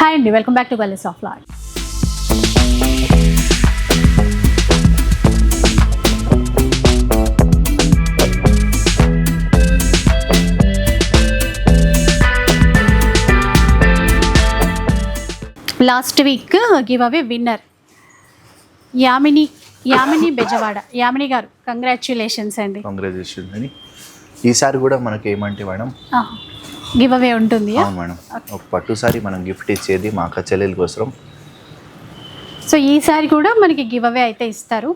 Hi అండి welcome back to గల్లెస్ of lord last week give away winner Yamini Yamini Bezawada Yamini గారు congratulations అండి congratulation అని ఈసారి కూడా మనకి ఏమంటే మేడం గివ్ అవే ఉంటుంది అవును మేడం. ఒక పట్టు సారి మనం గిఫ్ట్ ఇచ్చేది మా అక్క చెల్లెల కోసం సో ఈసారి కూడా మనకి గివ్ అవే అయితే ఇస్తారు.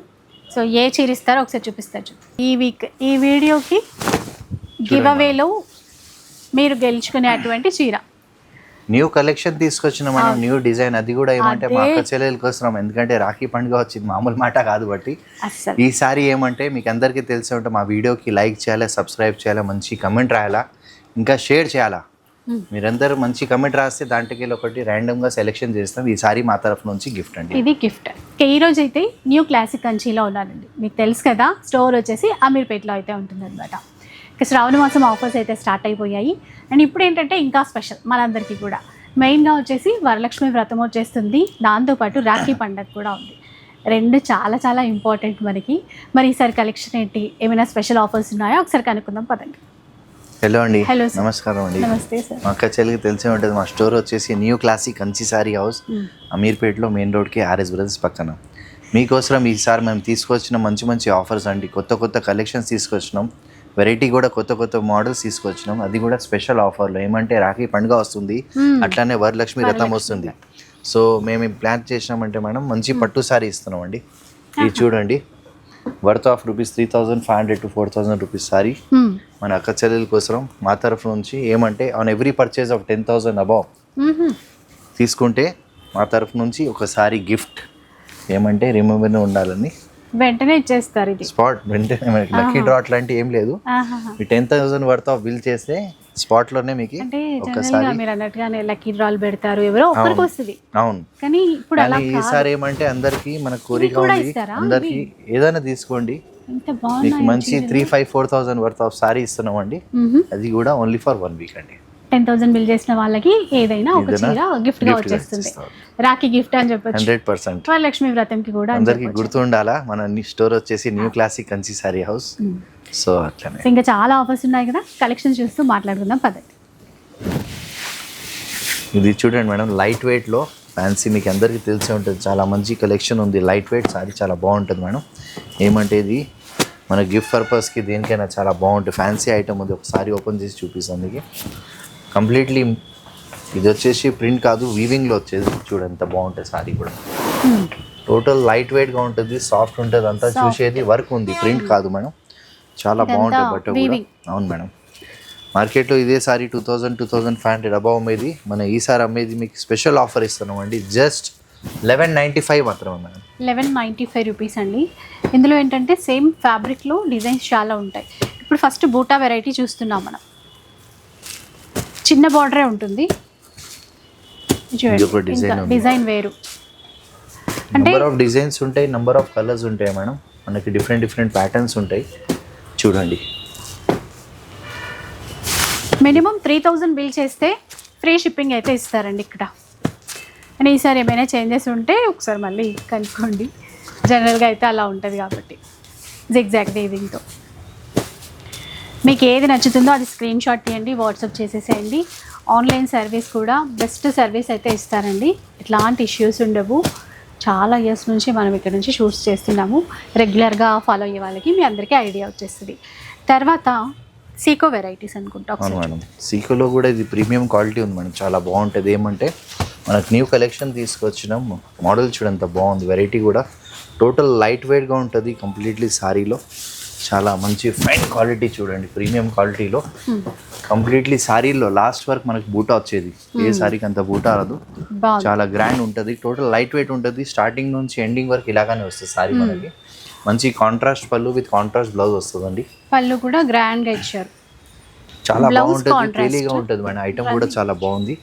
సో ఏ చీర ఇస్తారో ఒకసారి చూపిస్తారు. ఈ వీక్ ఈ వీడియోకి గివ్ అవేలో మీరు గెలుచుకునేటువంటి చీర. న్యూ కలెక్షన్ తీసుకొచ్చిన మనం న్యూ డిజైన్ అది కూడా ఏమంటే మా. అక్క చెల్లెల కోసం ఎందుకంటే రాఖీ పండుగ వచ్చింది మామూలు మాట కాదు బట్టి. ఈసారి ఏమంటే మీకు అందరికీ తెలిసే ఉంటే మా వీడియోకి లైక్ చేయాలి సబ్స్క్రైబ్ చేయాలి మంచి కమెంట్ రాయాలా? ఇంకా షేర్ చేయాలా. మీరందరూ మంచి కమెంట్ రాస్తే దాంట్లోకి ఒకటి ర్యాండమ్గా సెలెక్షన్ చేస్తాం. ఈసారి మా తరఫు నుంచి గిఫ్ట్ అండి. ఇది గిఫ్ట్. ఈ రోజు అయితే న్యూ క్లాసిక్ కంచిలో ఉన్నానండి. మీకు తెలుసు కదా స్టోర్ వచ్చేసి అమీర్పేటలో అయితే ఉంటుందన్నమాట. ఇక శ్రావణ మాసం ఆఫర్స్ అయితే స్టార్ట్ అయిపోయాయి. అండ్ ఇప్పుడు ఏంటంటే ఇంకా స్పెషల్ మనందరికీ కూడా. మెయిన్గా వచ్చేసి వరలక్ష్మి వ్రతం వచ్చేస్తుంది. దాంతోపాటు రాఖీ పండగ కూడా ఉంది. రెండు చాలా చాలా ఇంపార్టెంట్ మనకి. మరి ఈసారి కలెక్షన్ ఏంటి? ఏమైనా స్పెషల్ ఆఫర్స్ ఉన్నాయో? ఒకసారి కనుక్కుందాం పదండి. హలో అండి. Sir. నమస్కారం అండి. నమస్తే సార్ మా అక్క చెల్లికి తెలిసే ఉంటుంది. మా స్టోర్ వచ్చేసి new classic Kanchi sari house అమీర్పేట్లో main రోడ్కి ఆర్ఎస్ బ్రదర్స్ పక్కన. మీకోసం ఈసారి మేము తీసుకొచ్చిన మంచి మంచి ఆఫర్స్ అండి. కొత్త కొత్త కలెక్షన్స్ తీసుకొచ్చినాం. వెరైటీ కూడా కొత్త కొత్త మోడల్స్ తీసుకొచ్చినాం. అది కూడా స్పెషల్ ఆఫర్లో. ఏమంటే రాఖీ పండుగ వస్తుంది. అట్లానే వరలక్ష్మి రథం వస్తుంది. సో మేము ప్లాన్ చేసినామంటే మేడం మంచి పట్టు సారీ ఇస్తున్నామండి. ఇది చూడండి. Worth of rupees three thousand five hundred to four thousand rupees sari. మన అక్క చెల్లెల కోసం మా తరఫు నుంచి ఏమంటే on every purchase of ten thousand above తీసుకుంటే మా తరఫు నుంచి ఒకసారి గిఫ్ట్ ఏమంటే రిమెంబర్ ఉండాలని. వెంటనే ఇచ్చేస్తారు ఇది. స్పాట్ వెంటనే మనకి లక్కీ డ్రా అట్లాంటి ఏం లేదు. Ten thousand worth of bill చేస్తే స్పాట్లోనే మీకు అంటే ఒకసారి మీరు అన్నట్టుగానే లక్కీ డ్రాలు పెడతారు ఎవరో ఒక్కరికి అవును. వస్తుంది. అవును. కానీ ఇప్పుడు అలా ఈసారి ఏమంటే అందరికి మన కోరిక ఉంది? అందరికి ఏదైనా తీసుకోండి. మీకు మంచి three five four thousand worth of sari ఇస్తున్నామండి. అది కూడా ఓన్లీ ఫర్ వన్ వీక్ అండి. టెన్ థౌసండ్ బిల్ చేసిన వాళ్ళకి ఏదైనా ఒక చీర గిఫ్ట్గా వచ్చేస్తుంది. రాఖీ గిఫ్ట్ అని చెప్పొచ్చు. Hundred percent. వరలక్ష్మి వ్రతంకి కూడా అందరికి. గుర్తుండాలా? మన స్టోర్ వచ్చేసి new classic Kanchi sari house. So అట్లనే. ఇంకా చాలా ఆఫర్స్ ఉన్నాయి కదా కలెక్షన్ చూస్తూ మాట్లాడుకుందాం పదండి. ఇది చూడండి మేడం లైట్ వెయిట్లో ఫ్యాన్సీ మీకు అందరికీ తెలిసే ఉంటుంది. చాలా మంచి కలెక్షన్ ఉంది. లైట్ వెయిట్ సారీ చాలా బాగుంటుంది మేడం. ఏమంటే ఇది మన గిఫ్ట్ పర్పస్కి దేనికైనా చాలా బాగుంటుంది. ఫ్యాన్సీ ఐటమ్ ఉంది. ఒకసారి ఓపెన్ చేసి చూపిస్తాను మీకు. కంప్లీట్లీ ఇది వచ్చేసి ప్రింట్ కాదు వీవింగ్లో వచ్చేది చూడండి ఎంత బాగుంటుంది సారీ కూడా. టోటల్ లైట్ వెయిట్గా ఉంటుంది సాఫ్ట్ ఉంటుంది అంతా చూసేది వర్క్ ఉంది. ప్రింట్ కాదు మేడం. చాలా బాగుంటుంది బట్ట. అవును మేడం. మార్కెట్లో ఇదే sari two thousand two thousand five hundred above అమ్మేది. మన ఈసారి అమ్మేది మీకు స్పెషల్ ఆఫర్ ఇస్తున్నాం అండి జస్ట్ లెవెన్ నైంటీ ఫైవ్ మాత్రమే madam. Eleven ninety five rupees అండి. ఇందులో ఏంటంటే సేమ్ ఫ్యాబ్రిక్లో డిజైన్స్ చాలా ఉంటాయి. ఇప్పుడు ఫస్ట్ బూటా వెరైటీ చూస్తున్నాం మనం. చిన్న బార్డరే ఉంటుంది. డిజైన్ వేరు. అంటే నెంబర్ ఆఫ్ డిజైన్స్ ఉంటాయి నెంబర్ ఆఫ్ కలర్స్ ఉంటాయి మేడం. మనకి డిఫరెంట్ డిఫరెంట్ ప్యాటర్న్స్ ఉంటాయి. చూడండి. మినిమం త్రీ థౌజండ్ బిల్ చేస్తే ఫ్రీ షిప్పింగ్ అయితే ఇస్తారండి ఇక్కడ. అని ఈసారి ఏమైనా చేంజెస్ ఉంటే ఒకసారి మళ్ళీ కనుక్కోండి. జనరల్గా అయితే అలా ఉంటుంది కాబట్టి. జిగ్జాగ్ వీవింగ్తో మీకు ఏది నచ్చుతుందో అది స్క్రీన్ షాట్ తీయండి వాట్సాప్ చేసేసేయండి. ఆన్లైన్ సర్వీస్ కూడా బెస్ట్ సర్వీస్ అయితే ఇస్తారండి. ఎట్లాంటి ఇష్యూస్ ఉండవు. చాలా ఇయర్స్ నుంచి మనం ఇక్కడ నుంచి షూట్స్ చేస్తున్నాము. రెగ్యులర్గా ఫాలో అయ్యే వాళ్ళకి మీ అందరికీ ఐడియా వచ్చేస్తుంది. తర్వాత సీకో వెరైటీస్ అనుకుంటా మేడం. సీకోలో కూడా ఇది ప్రీమియం క్వాలిటీ ఉంది మేడం. చాలా బాగుంటుంది. ఏమంటే మనకు న్యూ కలెక్షన్ తీసుకొచ్చినాం. మోడల్ చూడంత బాగుంది. వెరైటీ కూడా. టోటల్ లైట్ వెయిట్గా ఉంటుంది కంప్లీట్లీ సారీలో చాలా మంచి ఫైన్ క్వాలిటీ చూడండి ప్రీమియం క్వాలిటీలో కంప్లీట్లీ సారీలో లాస్ట్ వరకు మనకి బూటా వచ్చేది. ఏ సారీకి అంత బూటా రాదు. చాలా గ్రాండ్ ఉంటుంది. టోటల్ లైట్ వెయిట్ ఉంటుంది. స్టార్టింగ్ నుంచి ఎండింగ్ వరకు ఇలాగానే వస్తుంది సారీ మనకి. మంచి కాంట్రాస్ట్ పళ్ళు విత్ కాంట్రాస్ట్ బ్లౌజ్ వస్తుందండి. పళ్ళు కూడా గ్రాండ్గా ఇచ్చారు. చాలా బాగుంటుంది. క్లీలీగా ఉంటుంది మేడం. ఐటమ్ కూడా చాలా బాగుంది.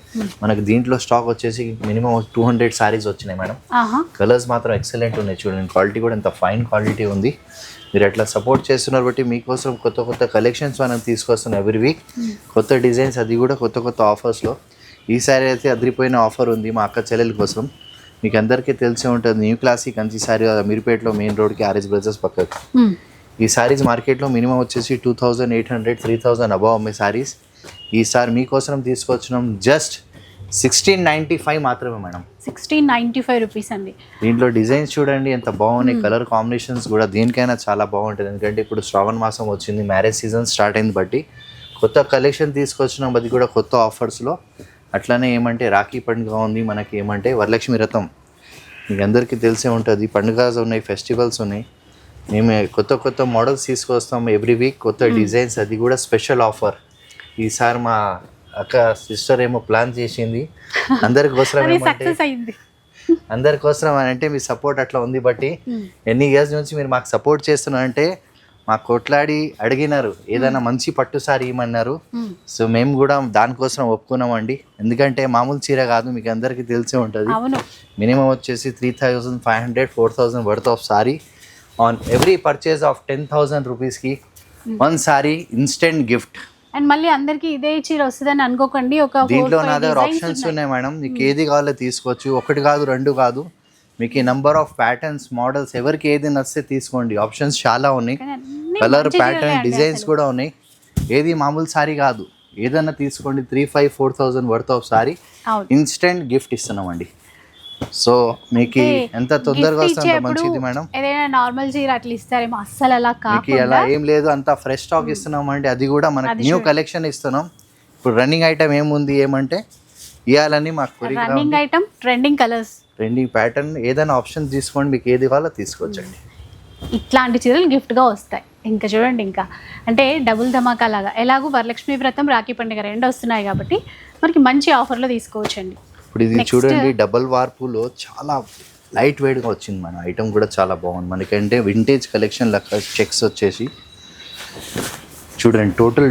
మనకి దీంట్లో స్టాక్ వచ్చేసి మినిమం టూ హండ్రెడ్ సారీస్ వచ్చినాయి మేడం. కలర్స్ మాత్రం ఎక్సలెంట్ ఉన్నాయి చూడండి. క్వాలిటీ కూడా ఎంత ఫైన్ క్వాలిటీ ఉంది. మీరు అట్లా సపోర్ట్ చేస్తున్నారు బట్టి మీకోసం కొత్త కొత్త కలెక్షన్స్ మనం తీసుకొస్తున్నాం ఎవ్రీ వీక్ కొత్త డిజైన్స్ అది కూడా కొత్త కొత్త ఆఫర్స్లో ఈసారి అయితే అదిరిపోయిన ఆఫర్ ఉంది మా అక్క చెల్లెల కోసం. మీకు అందరికీ తెలిసే ఉంటుంది న్యూ క్లాసిక్ కంచి సారీ మీరుపేటలో మెయిన్ రోడ్కి ఆర్ఎస్ బ్రదర్స్ పక్కకు. ఈ సారీస్ మార్కెట్లో మినిమం వచ్చేసి two thousand eight hundred three thousand above అమ్మే సారీస్ ఈసారి మీకోసం తీసుకొచ్చినాం జస్ట్ సిక్స్టీన్ నైంటీ ఫైవ్ మాత్రమే madam. Sixteen ninety five rupees అండి. దీంట్లో డిజైన్స్ చూడండి ఎంత బాగున్నాయి కలర్ కాంబినేషన్స్ కూడా దేనికైనా చాలా బాగుంటుంది. ఎందుకంటే ఇప్పుడు శ్రావణ మాసం వచ్చింది మ్యారేజ్ సీజన్ స్టార్ట్ అయింది బట్టి కొత్త కలెక్షన్ తీసుకొచ్చినాం అది కూడా కొత్త ఆఫర్స్లో అట్లానే ఏమంటే రాఖీ పండుగ ఉంది మనకి ఏమంటే వరలక్ష్మి రథం మీకు అందరికీ తెలిసే ఉంటుంది. పండుగస్ ఉన్నాయి ఫెస్టివల్స్ ఉన్నాయి. మేము కొత్త కొత్త మోడల్స్ తీసుకొస్తాం ఎవ్రీ వీక్ కొత్త డిజైన్స్ అది కూడా స్పెషల్ ఆఫర్. ఈసారి మా అక్క సిస్టర్ ఏమో ప్లాన్ చేసింది. అందరికోసం అందరికోసం అని అంటే మీ సపోర్ట్ అట్లా ఉంది బట్టి మ్మ్. ఎన్ని ఇయర్స్ నుంచి మీరు మాకు సపోర్ట్ చేస్తున్నారంటే మాకు కొట్లాడి అడిగినారు ఏదైనా మంచి పట్టు సారీ ఇవ్వమన్నారు. సో మేము కూడా దానికోసం ఒప్పుకున్నామండి. ఎందుకంటే మామూలు చీర కాదు మీకు అందరికీ తెలిసే ఉంటుంది. మినిమం వచ్చేసి three thousand five hundred four thousand worth of sari on every purchase of ten thousand రూపీస్కి one sari instant gift and మళ్ళీ అందరికి ఇదే చీర వస్తుందని అనుకోకండి. ఒక దీంట్లో నా దగ్గర ఆప్షన్స్ ఉన్నాయి. మేడం. మీకు ఏది కావాలో తీసుకోవచ్చు. ఒకటి కాదు రెండు కాదు. మీకు ఈ నంబర్ ఆఫ్ ప్యాటర్న్స్ మోడల్స్ ఎవరికి ఏది నచ్చితే తీసుకోండి. ఆప్షన్స్ చాలా ఉన్నాయి. Colour pattern designs. కూడా ఉన్నాయి. ఏది మామూలు సారీ కాదు. ఏదైనా తీసుకోండి. Three five four thousand worth of sari instant gift ఇస్తున్నామండి. సో మీకు ఎంత తొందరగా వస్తే మంచిది మేడం. ఏదైనా నార్మల్ చీర అట్లా ఇస్తారేమో అస్సలు అలా కాకుండా. అలా ఏం లేదు అంత ఫ్రెష్ స్టాక్ ఇస్తున్నామండి అది కూడా మనకి న్యూ. కలెక్షన్ ఇస్తున్నాం. ఇప్పుడు రన్నింగ్ ఐటమ్ ఏముంది ఏమంటే ఇవ్వాలని మాకు running item trending colours trending pattern ఏదైనా ఆప్షన్ తీసుకోండి మీకు ఏది కావాలో తీసుకోవచ్చండి. ఇట్లాంటి చీరలు గిఫ్ట్గా వస్తాయి. ఇంకా చూడండి ఇంకా. అంటే డబుల్ ధమాకా లాగా ఎలాగో వరలక్ష్మి వ్రతం రాఖీ పండుగ రెండు వస్తున్నాయి కాబట్టి మనకి మంచి ఆఫర్లో తీసుకోవచ్చండి. ఇప్పుడు ఇది. చూడండి డబల్ వార్పులో చాలా లైట్ వెయిట్గా వచ్చింది మన ఐటమ్ కూడా చాలా బాగుంది. మనకంటే వింటేజ్ కలెక్షన్ లెక్క చెక్స్ వచ్చేసి చూడండి టోటల్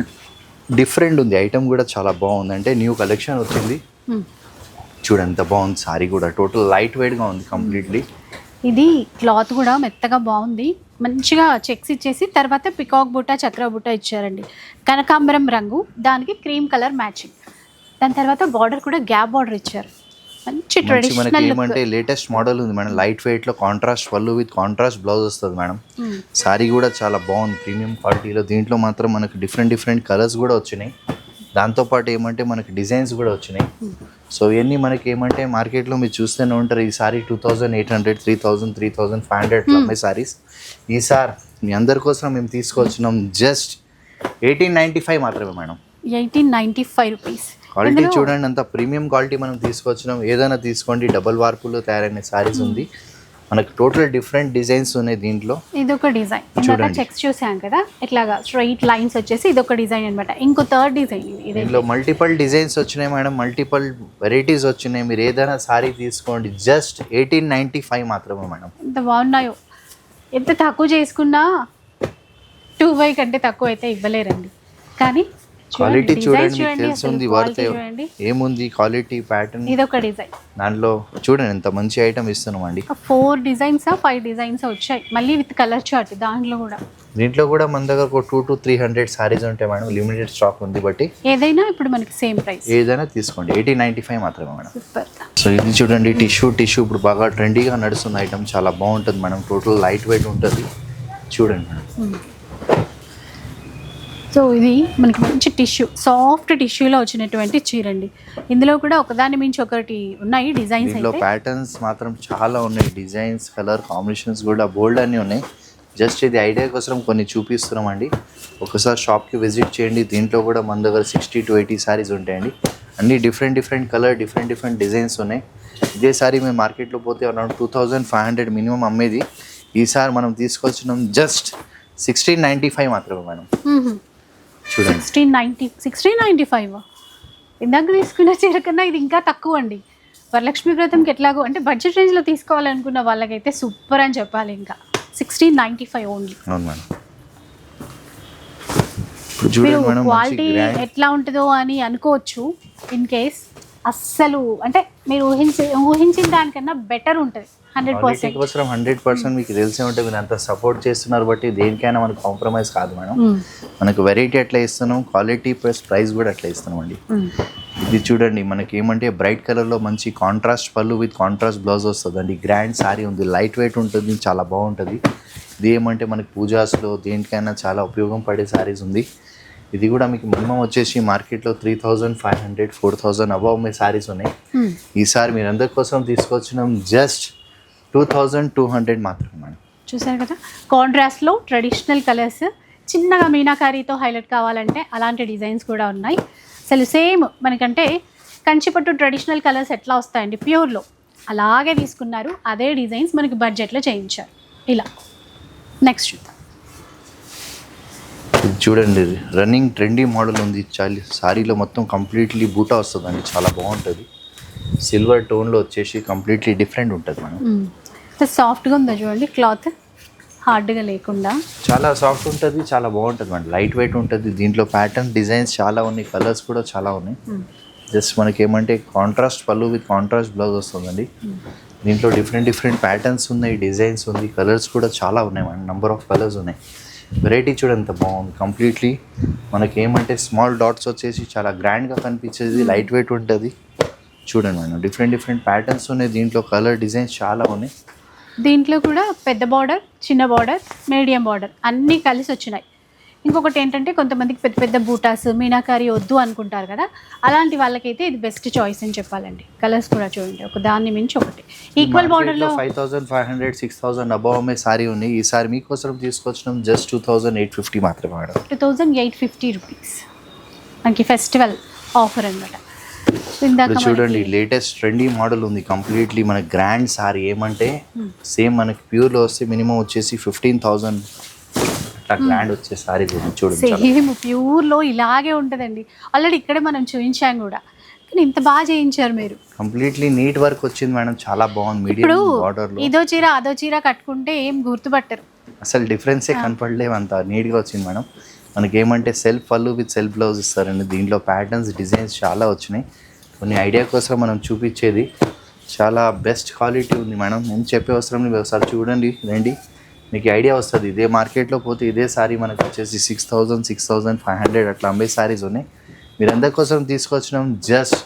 డిఫరెంట్ ఉంది. ఐటమ్ కూడా చాలా బాగుంది. అంటే న్యూ కలెక్షన్ వచ్చింది. Hmm. చూడండి ఎంత బాగుంది సారీ కూడా. టోటల్ లైట్ వెయిట్గా ఉంది కంప్లీట్లీ ఇది క్లాత్ కూడా మెత్తగా బాగుంది. మంచిగా చెక్స్ ఇచ్చేసి తర్వాత పికాక్ బుట్ట చక్ర బుట్ట ఇచ్చారండి. కనకాంబరం రంగు. దానికి క్రీమ్ కలర్ మ్యాచింగ్ దాని తర్వాత బార్డర్ కూడా గ్యాప్ బార్డర్ ఇచ్చారు. మంచి ట్రెడిషనల్ ఏమంటే లేటెస్ట్ మోడల్ ఉంది మేడం. లైట్ వెయిట్లో contrast pallu with contrast blouse వస్తుంది మేడం. సారీ కూడా చాలా బాగుంది. ప్రీమియం క్వాలిటీలో దీంట్లో మాత్రం మనకు డిఫరెంట్ డిఫరెంట్ కలర్స్ కూడా వచ్చినాయి. దాంతోపాటు ఏమంటే మనకి డిజైన్స్ కూడా వచ్చినాయి. సో ఇవన్నీ మనకి ఏమంటే మార్కెట్లో మీరు చూస్తూనే ఉంటారు. ఈ sari two thousand eight hundred three thousand three thousand five hundred అమ్మాయి సారీస్ ఈ సార్ మీ అందరి కోసం మేము తీసుకొచ్చినాం జస్ట్ ఎయిటీన్ నైంటీ ఫైవ్ మాత్రమే madam. Eighteen ninety five rupees quality చూడండి అంత ప్రీమియం క్వాలిటీ మనం తీసుకొచ్చినాం. ఏదైనా తీసుకోండి డబల్ వార్పులో తయారైన సారీస్ ఉంది. మనకు టోటల్ డిఫరెంట్ డిజైన్స్ ఉన్నాయి దీంట్లో. ఇది ఒక డిజైన్ చూడండి. చెక్స్ చూసాం కదా ఇట్లాగా స్ట్రైట్ లైన్స్ వచ్చేసి ఇది ఒక డిజైన్ అనమాట ఇంకో థర్డ్ డిజైన్ దీంట్లో మల్టిపల్ డిజైన్స్ వచ్చినాయి మేడం మల్టిపల్ వెరైటీస్ వచ్చినాయి. మీరు ఏదైనా సారీ తీసుకోండి జస్ట్ ఎయిటీన్ నైంటీ ఫైవ్ మాత్రమే మేడం. ఎంత బాగున్నాయో. ఎంత తక్కువ చేసుకున్నా టూ ఫైవ్ కంటే తక్కువ అయితే ఇవ్వలేరండి. కానీ క్వాలిటీ చూడండి మీకు చూడండి, తెలుస్తుంది వర్త్ ఏముంది క్వాలిటీ ప్యాటర్న్ ఇది ఒక డిజైన్ దాంట్లో చూడండి ఎంత మంచి ఐటమ్ ఇస్తున్నాం అండి ఫోర్ డిజైన్స్ ఫైవ్ డిజైన్స్ వచ్చాయి. మళ్ళీ విత్ కలర్ చార్ట్ దాంట్లో కూడా. దీంట్లో కూడా మన దగ్గర ఒక two to three hundred saris ఉంటాయి మేడం లిమిటెడ్ స్టాక్ ఉంది బట్టి. ఏదైనా ఇప్పుడు మనకి సేమ్ ప్రైస్ ఏదైనా తీసుకోండి ఎయిటీన్ నైంటీ ఫైవ్ మాత్రమే మేడం. సూపర్ సో ఇది చూడండి టిష్యూ టిష్యూ ఇప్పుడు బాగా ట్రెండీగా నడుస్తున్న ఐటమ్ చాలా బాగుంటుంది మేడం. టోటల్ లైట్ వెయిట్ ఉంటుంది. చూడండి మేడం. సో ఇది మనకి మంచి టిష్యూ సాఫ్ట్ టిష్యూలో వచ్చినటువంటి చీర అండి ఇందులో కూడా ఒకదాని మించి ఒకటి ఉన్నాయి డిజైన్స్ అయితే. ప్యాటర్న్స్ మాత్రం చాలా ఉన్నాయి. డిజైన్స్ కలర్ కాంబినేషన్స్ కూడా బోల్డ్ అన్నీ ఉన్నాయి. జస్ట్ ఇది ఐడియా కోసం కొన్ని చూపిస్తున్నామండి. ఒకసారి షాప్కి విజిట్ చేయండి. దీంట్లో కూడా మన దగ్గర సిక్స్టీ టు ఎయిటీ సారీస్ ఉంటాయండి. అన్ని different different colour different different designs ఉన్నాయి. ఇదే సారీ మేము మార్కెట్లో పోతే around two thousand five hundred minimum అమ్మేది. ఈసారి మనం తీసుకొచ్చినాం జస్ట్ సిక్స్టీన్ నైంటీ ఫైవ్ మాత్రమే మేడం. చూడండి. Sixteen ninety sixteen ninety five ఇందాక తీసుకున్న చీర కన్నా ఇది ఇంకా తక్కువ అండి. వరలక్ష్మి వ్రతంకి ఎట్లాగో అంటే బడ్జెట్ రేంజ్లో తీసుకోవాలనుకున్న వాళ్ళకైతే సూపర్ అని చెప్పాలి ఇంకా. సిక్స్టీన్ నైంటీ ఫైవ్ ఓన్లీ అవును మేడం. ఇప్పుడు మీరు క్వాలిటీ ఎట్లా ఉంటుందో అని అనుకోవచ్చు ఇన్ కేస్ అస్సలు అంటే మీరు ఊహించి ఊహించిన దానికన్నా బెటర్ ఉంటుంది. కోసం హండ్రెడ్ పర్సెంట్ మీకు తెలిసే ఉంటే మీరు అంత సపోర్ట్ చేస్తున్నారు బట్టి దేనికైనా మనకు కాంప్రమైజ్ కాదు మేడం. మనకు వెరైటీ అట్లా ఇస్తున్నాం క్వాలిటీ ప్లస్ ప్రైస్ కూడా అట్లా ఇస్తున్నాం అండి. ఇది చూడండి మనకి ఏమంటే బ్రైట్ కలర్లో మంచి contrast pallu with contrast blouse వస్తుందండి. గ్రాండ్ సారీ ఉంది లైట్ వెయిట్ ఉంటుంది చాలా బాగుంటుంది. ఇది ఏమంటే మనకి పూజాస్లో దేనికైనా చాలా ఉపయోగం పడే సారీస్ ఉంది. ఇది కూడా మీకు మినిమం వచ్చేసి మార్కెట్లో three thousand five hundred four thousand above మీ సారీస్ ఉన్నాయి. ఈసారి మీరు అందరి కోసం తీసుకొచ్చినాం? Just two thousand two hundred మాత్రమే మేడం. చూసారు కదా? కాంట్రాస్ట్లో ట్రెడిషనల్ కలర్స్ చిన్నగా మీనాకారీతో హైలైట్ కావాలంటే అలాంటి డిజైన్స్ కూడా ఉన్నాయి. అసలు సేమ్ మనకంటే కంచిపట్టు ట్రెడిషనల్ కలర్స్ ఎట్లా వస్తాయండి? ప్యూర్లో అలాగే తీసుకున్నారు అదే డిజైన్స్ మనకి బడ్జెట్లో చేయించారు. ఇలా. నెక్స్ట్ చూద్దాం. ఇది చూడండి రన్నింగ్ ట్రెండీ మోడల్ ఉంది చాలా సారీలో మొత్తం కంప్లీట్లీ బూటా వస్తుందండి చాలా బాగుంటుంది. సిల్వర్ టోన్లో వచ్చేసి కంప్లీట్లీ డిఫరెంట్ ఉంటుంది సాఫ్ట్గా ఉందా చూడండి క్లాత్? హార్డ్గా లేకుండా. చాలా సాఫ్ట్ ఉంటుంది చాలా బాగుంటుంది మేడం. లైట్ వెయిట్ ఉంటుంది దీంట్లో ప్యాటర్న్ డిజైన్స్ చాలా ఉన్నాయి కలర్స్ కూడా చాలా ఉన్నాయి. జస్ట్ మనకి ఏమంటే కాంట్రాస్ట్ పళ్ళు విత్ కాంట్రాస్ట్ బ్లౌజ్ వస్తుందండి. దీంట్లో డిఫరెంట్ డిఫరెంట్ ప్యాటర్న్స్ ఉన్నాయి డిజైన్స్ ఉంది కలర్స్ కూడా చాలా ఉన్నాయి మేడం. నెంబర్ ఆఫ్ కలర్స్ ఉన్నాయి. వెరైటీ చూడ ఎంత బాగుంది. కంప్లీట్లీ మనకి ఏమంటే స్మాల్ డాట్స్ వచ్చేసి చాలా గ్రాండ్గా కనిపించేది లైట్ వెయిట్ ఉంటుంది. చూడండి మేడం డిఫరెంట్ డిఫరెంట్ ప్యాటర్న్స్ ఉన్నాయి దీంట్లో కలర్ డిజైన్స్ చాలా ఉన్నాయి. దీంట్లో కూడా పెద్ద బార్డర్ చిన్న బార్డర్ మీడియం బార్డర్ అన్నీ కలిసి వచ్చినాయి. ఇంకొకటి ఏంటంటే కొంతమందికి పెద్ద పెద్ద బూటాస్ మీనాకారి వద్దు అనుకుంటారు కదా అలాంటి వాళ్ళకైతే ఇది బెస్ట్ చాయిస్ అని చెప్పాలండి. కలర్స్ కూడా చూడండి ఒక దాన్ని మించి ఒకటి. ఈక్వల్ బార్డర్లో five thousand five hundred six thousand above అమ్మే సారీ ఉంది. ఈ సారీ మీకోసం తీసుకొచ్చినాం just two thousand eight fifty మాత్రమే madam. Two thousand eight fifty rupees మనకి ఫెస్టివల్ ఆఫర్ అనమాట ఇప్పుడు చూడండి లేటెస్ట్ ట్రెండీ మోడల్ ఉంది కంప్లీట్లీ మన గ్రాండ్ సారీ ఏమంటే సేమ్ మనకి ప్యూర్లో వస్తే మినిమం వచ్చేసి ఫిఫ్టీన్ థౌసండ్ అట్లా గ్రాండ్ వచ్చే సారీ చూడండి సేమ్ ప్యూర్లో ఇలాగే ఉంటుందండి. ఆల్రెడీ ఇక్కడే మనం చూపించాం కూడా. కానీ ఇంత బాగా చేయించారు మీరు. కంప్లీట్లీ నీట్ వర్క్ వచ్చింది మేడం. చాలా బాగుంది. మీడియం బార్డర్లో ఇదో చీర అదో చీర కట్టుకుంటే ఏం గుర్తుపట్టరు. అసలు డిఫరెన్సే కనపడలేవు అంత నీట్గా వచ్చింది మేడం. మనకి ఏమంటే సెల్ఫ్ పళ్ళు విత్ సెల్ఫ్ బ్లౌజ్ ఇస్తారండి. దీంట్లో ప్యాటర్న్స్ డిజైన్స్ చాలా వచ్చినాయి. కొన్ని ఐడియా కోసం మనం చూపించేది చాలా బెస్ట్ క్వాలిటీ ఉంది మేడం. నేను చెప్పే అవసరం లేదు. ఒకసారి చూడండి రండి. మీకు ఐడియా వస్తుంది. ఇదే మార్కెట్లో పోతే ఇదే సారీ మనకు వచ్చేసి six thousand six thousand five hundred అట్లా అమ్మే సారీస్ ఉన్నాయి. మీరు అందరి కోసం తీసుకొచ్చినాం just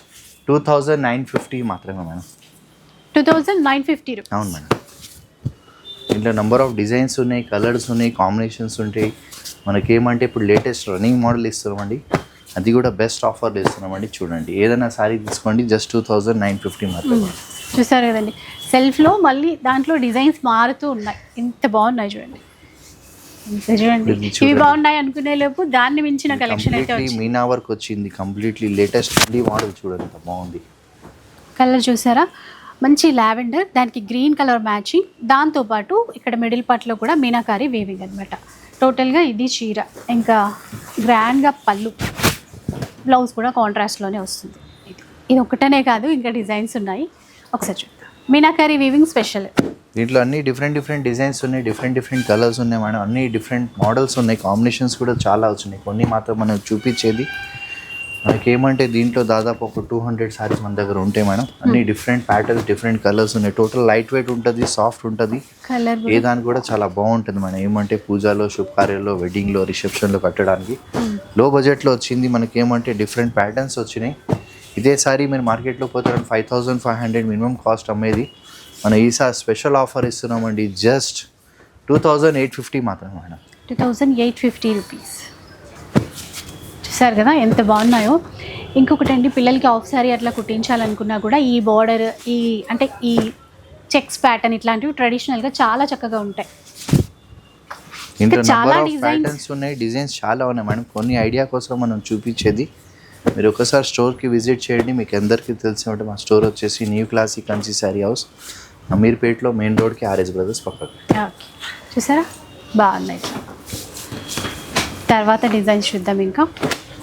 two thousand nine fifty మాత్రమే madam. Two thousand nine fifty అవును మేడం. దీంట్లో నెంబర్ ఆఫ్ డిజైన్స్ ఉన్నాయి కలర్స్ ఉన్నాయి కాంబినేషన్స్ ఉంటాయి. మనకేమంటే ఇప్పుడు లేటెస్ట్ రన్నింగ్ మోడల్ ఇస్తున్నామండి. అది కూడా బెస్ట్ ఆఫర్లు ఇస్తున్నామండి. చూడండి. ఏదైనా సారీ తీసుకోండి. Just two thousand nine fifty మాత్రమే చూసారు కదండి. సెల్ఫ్లో మళ్ళీ దాంట్లో డిజైన్స్ మారుతూ ఉన్నాయి. ఎంత బాగున్నాయి చూడండి. ఇంత చూడండి. ఇవి. బాగున్నాయి అనుకునే లోపు దాన్ని మించిన కలెక్షన్ అయితే మీనా వర్క్ వచ్చింది. కంప్లీట్లీ లేటెస్ట్ మోడల్ చూడండి. బాగుంది. కలర్ చూసారా? మంచి లావెండర్ దానికి గ్రీన్ కలర్ మ్యాచింగ్ దాంతోపాటు ఇక్కడ మిడిల్ పార్ట్లో కూడా మీనాకారి వేవింగ్ అనమాట టోటల్గా ఇది చీర. ఇంకా గ్రాండ్గా పళ్ళు. బ్లౌజ్ కూడా కాంట్రాస్ట్లోనే వస్తుంది. ఇది ఇది ఒకటనే కాదు ఇంకా డిజైన్స్ ఉన్నాయి. ఒకసారి చూద్దాం. మీనాకరీ వీవింగ్ స్పెషల్ దీంట్లో అన్ని డిఫరెంట్ డిఫరెంట్ డిజైన్స్ ఉన్నాయి డిఫరెంట్ డిఫరెంట్ కలర్స్ ఉన్నాయి మేడం. అన్ని డిఫరెంట్ మోడల్స్ ఉన్నాయి కాంబినేషన్స్ కూడా చాలా వచ్చినాయి. కొన్ని మాత్రం మనం చూపించేది మనకి ఏమంటే దీంట్లో దాదాపు ఒక టూ హండ్రెడ్ సారీస్ మన దగ్గర ఉంటాయి మేడం. అన్ని డిఫరెంట్ ప్యాటర్న్స్ డిఫరెంట్ కలర్స్ ఉన్నాయి. టోటల్ లైట్ వెయిట్ ఉంటుంది సాఫ్ట్ ఉంటుంది. కలర్ ఏ దానికి కూడా చాలా బాగుంటుంది మనం ఏమంటే పూజలో శుభకార్యాల్లో వెడ్డింగ్లో రిసెప్షన్లో కట్టడానికి. లో బడ్జెట్లో వచ్చింది మనకి ఏమంటే డిఫరెంట్ ప్యాటర్న్స్ వచ్చినాయి. ఇదే సారీ మీరు మార్కెట్లో పోతే five thousand five hundred minimum cost అమ్మేది. మనం ఈసారి స్పెషల్ ఆఫర్ ఇస్తున్నామండి just two thousand eight fifty మాత్రమే madam. Two thousand eight fifty rupees చూసారు కదా ఎంత బాగున్నాయో. ఇంకొకటి అండి పిల్లలకి ఆఫ్ సారీ అట్లా కుట్టించాలనుకున్నా కూడా ఈ బార్డర్ ఈ అంటే ఈ చెక్స్ ప్యాటర్న్ ఇట్లాంటివి ట్రెడిషనల్గా చాలా చక్కగా ఉంటాయి. చాలా. ప్యాటర్న్స్ ఉన్నాయి డిజైన్స్ చాలా ఉన్నాయి. మేడం కొన్ని ఐడియా కోసం మనం చూపించేది మీరు ఒకసారి స్టోర్కి విజిట్ చేయండి. మీకు అందరికీ తెలిసి ఉంటే మా స్టోర్ వచ్చేసి new classic Kanchi sari house అమీర్పేట్లో main రోడ్కి ఆర్ఎస్ బ్రదర్స్ పక్కకు. ఓకే. చూసారా? బాగున్నాయి. తర్వాత డిజైన్స్ చూద్దాం ఇంకా.